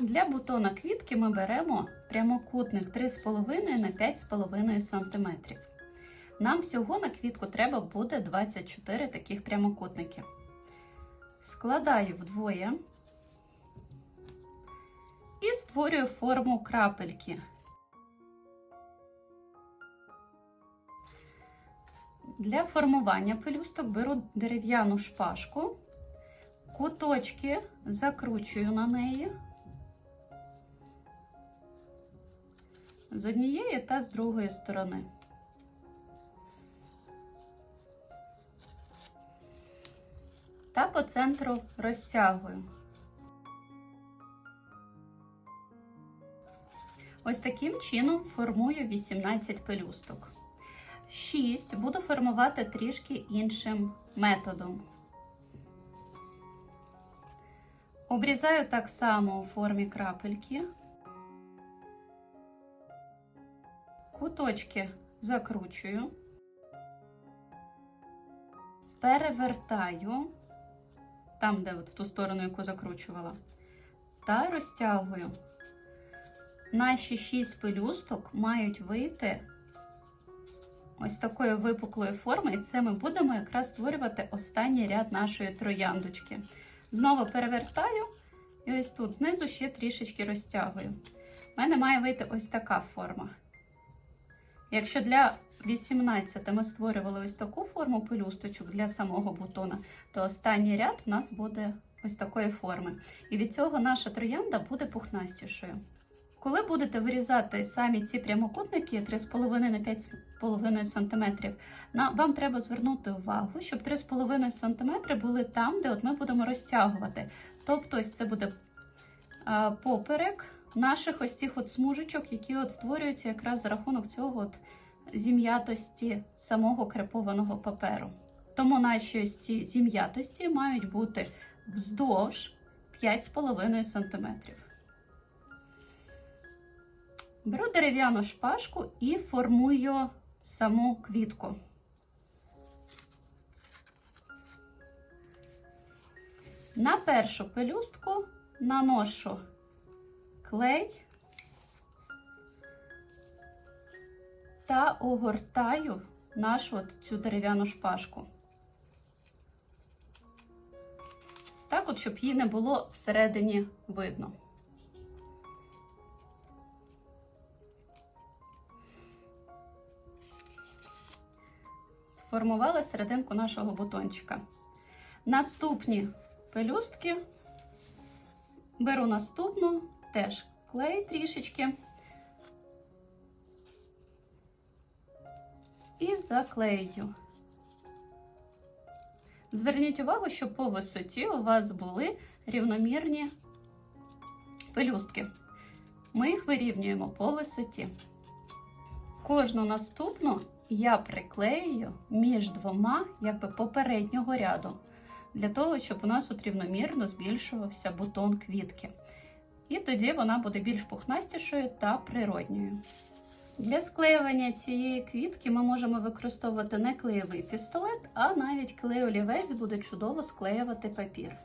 Для бутона квітки ми беремо прямокутник 3,5 на 5,5 см. Нам всього на квітку треба буде 24 таких прямокутники. Складаю вдвоє і створюю форму крапельки. Для формування пелюсток беру дерев'яну шпажку, куточки закручую на неї з однієї та з другої сторони. Та по центру розтягую. Ось таким чином формую 18 пелюсток. 6 буду формувати трішки іншим методом. Обрізаю так само у формі крапельки. Куточки закручую, перевертаю там, де от в ту сторону, яку закручувала, та розтягую. Наші 6 пелюсток мають вийти ось такої випуклої форми, і це ми будемо якраз створювати останній ряд нашої трояндочки. Знову перевертаю, і ось тут знизу ще трішечки розтягую. У мене має вийти ось така форма. Якщо для 18 ми створювали ось таку форму пелюсточок для самого бутона, то останній ряд у нас буде ось такої форми. І від цього наша троянда буде пухнастішою. Коли будете вирізати самі ці прямокутники 3,5 на 5,5 см, вам треба звернути увагу, щоб 3,5 см були там, де от ми будемо розтягувати. Тобто, ось це буде поперек наших ось цих от смужечок, які от створюються якраз за рахунок цього от зім'ятості самого крепованого паперу. Тому наші ось ці зім'ятості мають бути вздовж 5,5 см. Беру дерев'яну шпажку і формую саму квітку. На першу пелюстку наношу клей та огортаю нашу от цю дерев'яну шпажку. Так от, щоб її не було всередині видно. Сформували серединку нашого бутончика. Наступні пелюстки беру наступну, теж клей трішечки і заклею. Зверніть увагу, що по висоті у вас були рівномірні пелюстки. Ми їх вирівнюємо по висоті. Кожну наступну я приклею між двома якби попереднього ряду, для того, щоб у нас от рівномірно збільшувався бутон квітки. І тоді вона буде більш пухнастішою та природньою. Для склеювання цієї квітки ми можемо використовувати не клеєвий пістолет, а навіть клей-олівець буде чудово склеювати папір.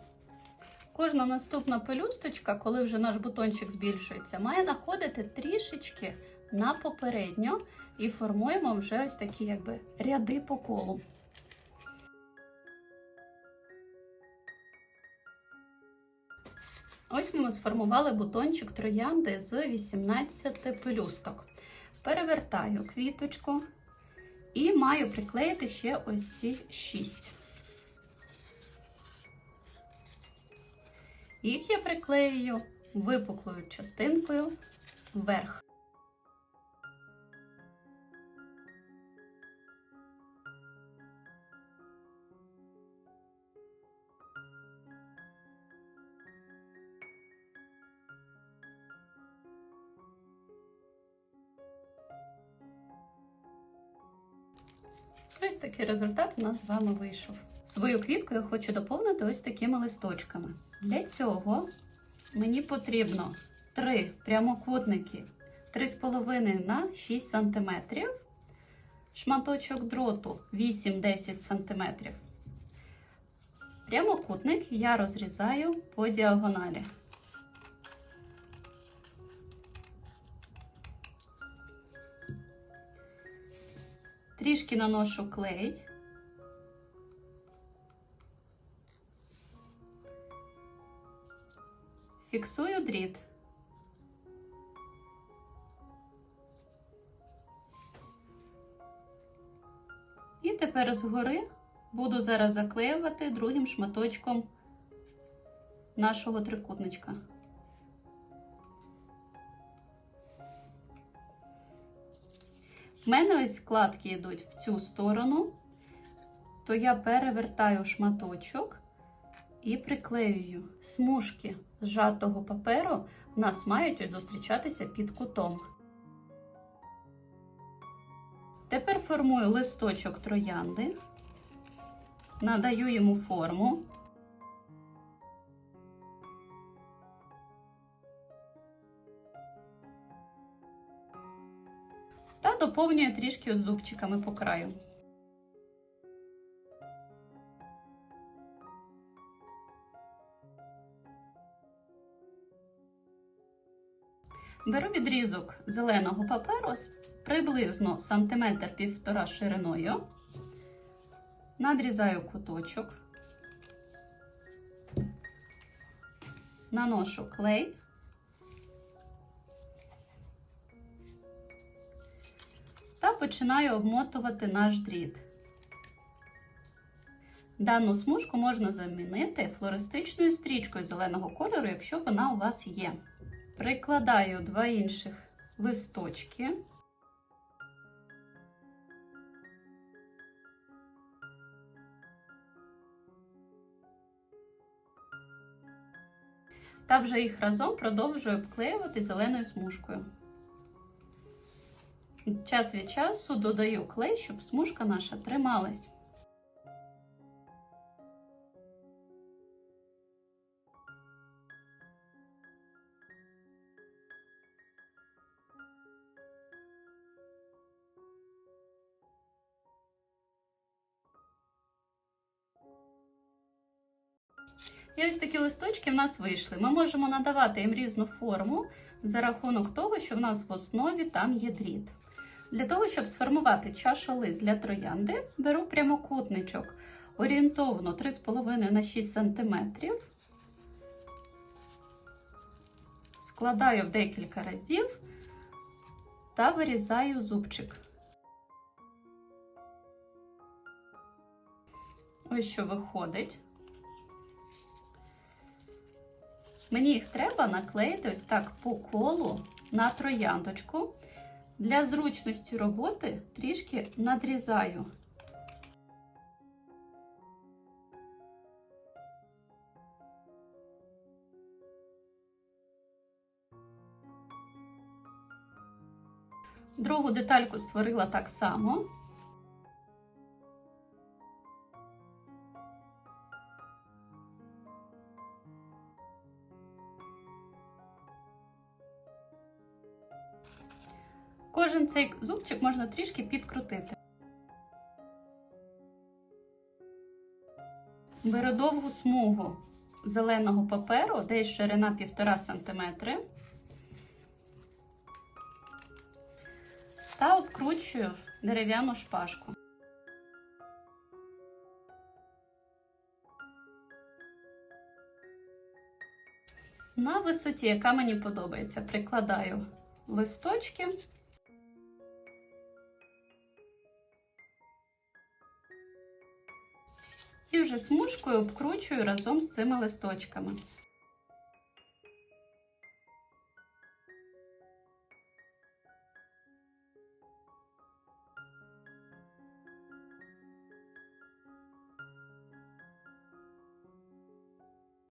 Кожна наступна пелюсточка, коли вже наш бутончик збільшується, має находити трішечки на попередньо і формуємо вже ось такі якби ряди по колу. Ось ми сформували бутончик троянди з 18 пелюсток. Перевертаю квіточку і маю приклеїти ще ось ці 6. Їх я приклею випуклою частинкою вверх. Ось такий результат у нас з вами вийшов. Свою квітку я хочу доповнити ось такими листочками. Для цього мені потрібно три прямокутники 3,5 на 6 см, шматочок дроту 8-10 см. Прямокутник я розрізаю по діагоналі. Трішки наношу клей. Фіксую дріт. І тепер згори буду зараз заклеювати другим шматочком нашого трикутничка. В мене ось складки йдуть в цю сторону, то я перевертаю шматочок і приклеюю смужки зжатого паперу в нас мають ось зустрічатися під кутом. Тепер формую листочок троянди, надаю йому форму. Та доповнюю трішки от зубчиками по краю. Беру відрізок зеленого паперу приблизно сантиметр півтора шириною, надрізаю куточок, наношу клей. Починаю обмотувати наш дріт. Дану смужку можна замінити флористичною стрічкою зеленого кольору, якщо вона у вас є. Прикладаю два інших листочки. Та вже їх разом продовжую обклеювати зеленою смужкою. Час від часу додаю клей, щоб смужка наша трималась. І ось такі листочки в нас вийшли. Ми можемо надавати їм різну форму за рахунок того, що в нас в основі там є дріт. Для того, щоб сформувати чашолист для троянди, беру прямокутничок орієнтовно 3,5 на 6 см, складаю в декілька разів та вирізаю зубчик. Ось що виходить. Мені їх треба наклеїти ось так по колу на трояндочку. Для зручності роботи трішки надрізаю. Другу детальку створила так само. Кожен цей зубчик можна трішки підкрутити. Беру довгу смугу зеленого паперу, десь ширина 1,5 см. Та обкручую дерев'яну шпажку. На висоті, яка мені подобається, прикладаю листочки. І вже смужкою обкручую разом з цими листочками.